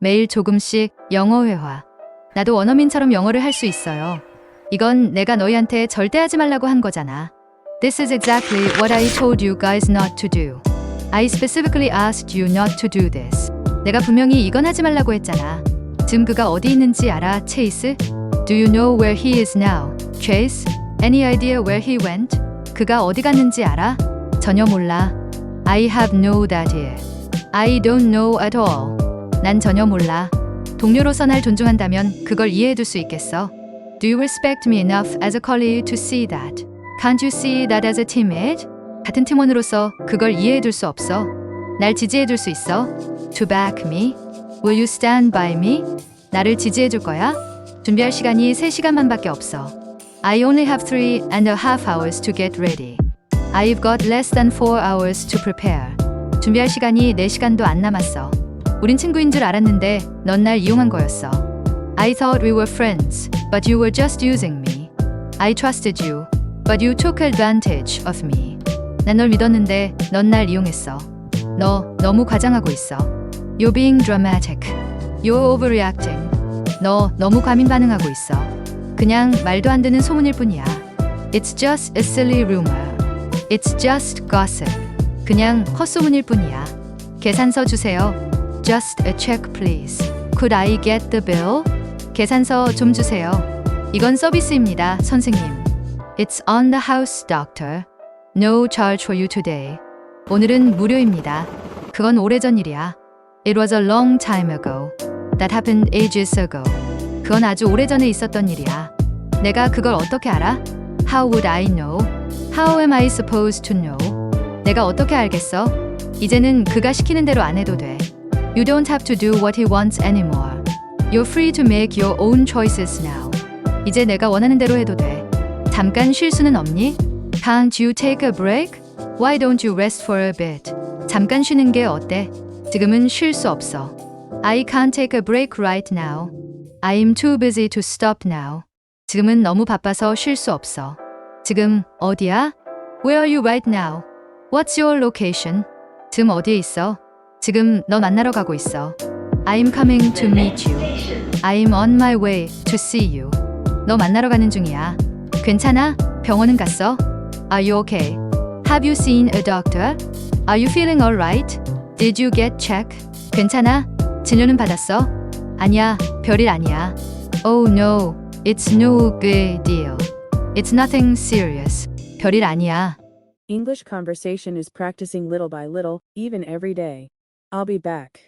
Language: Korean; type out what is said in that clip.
매일 조금씩 영어 회화. 나도 원어민처럼 영어를 할 수 있어요. 이건 내가 너희한테 절대 하지 말라고 한 거잖아. This is exactly what I told you guys not to do. I specifically asked you not to do this. 내가 분명히 이건 하지 말라고 했잖아. 지금 그가 어디 있는지 알아, 체이스? Do you know where he is now, Chase? Any idea where he went? 그가 어디 갔는지 알아? 전혀 몰라. I have no idea. I don't know at all. 난 전혀 몰라. 동료로서 날 존중한다면 그걸 이해해둘 수 있겠어. Do you respect me enough as a colleague to see that? Can't you see that as a teammate? 같은 팀원으로서 그걸 이해해둘 수 없어. 날 지지해줄 수 있어. To back me? Will you stand by me? 나를 지지해줄 거야? 준비할 시간이 3시간만밖에 없어. I only have three and a half hours to get ready. I've got less than four hours to prepare. 준비할 시간이 4시간도 안 남았어. 우린 친구인 줄 알았는데 넌 날 이용한 거였어. I thought we were friends, but you were just using me. I trusted you, but you took advantage of me. 난 널 믿었는데 넌 날 이용했어. 너 너무 과장하고 있어. You're being dramatic. You're overreacting. 너 너무 과민 반응하고 있어. 그냥 말도 안 되는 소문일 뿐이야. It's just a silly rumor. It's just gossip. 그냥 헛소문일 뿐이야. 계산서 주세요. Just a check, please. Could I get the bill? 계산서 좀 주세요. 이건 서비스입니다, 선생님. It's on the house, doctor. No charge for you today. 오늘은 무료입니다. 그건 오래전 일이야. It was a long time ago. That happened ages ago. 그건 아주 오래전에 있었던 일이야. 내가 그걸 어떻게 알아? How would I know? How am I supposed to know? 내가 어떻게 알겠어? 이제는 그가 시키는 대로 안 해도 돼. You don't have to do what he wants anymore. You're free to make your own choices now. 이제 내가 원하는 대로 해도 돼. 잠깐 쉴 수는 없니? Can't you take a break? Why don't you rest for a bit? 잠깐 쉬는 게 어때? 지금은 쉴 수 없어. I can't take a break right now. I'm too busy to stop now. 지금은 너무 바빠서 쉴 수 없어. 지금 어디야? Where are you right now? What's your location? 지금 어디에 있어? 지금 너 만나러 가고 있어. I'm coming to meet you. I'm on my way to see you. 너 만나러 가는 중이야. 괜찮아? 병원은 갔어? Are you okay? Have you seen a doctor? Are you feeling alright? Did you get check? 괜찮아? 진료는 받았어? 아니야, 별일 아니야. Oh no, it's no big deal. It's nothing serious. 별일 아니야. English conversation is practicing little by little, even every day. I'll be back.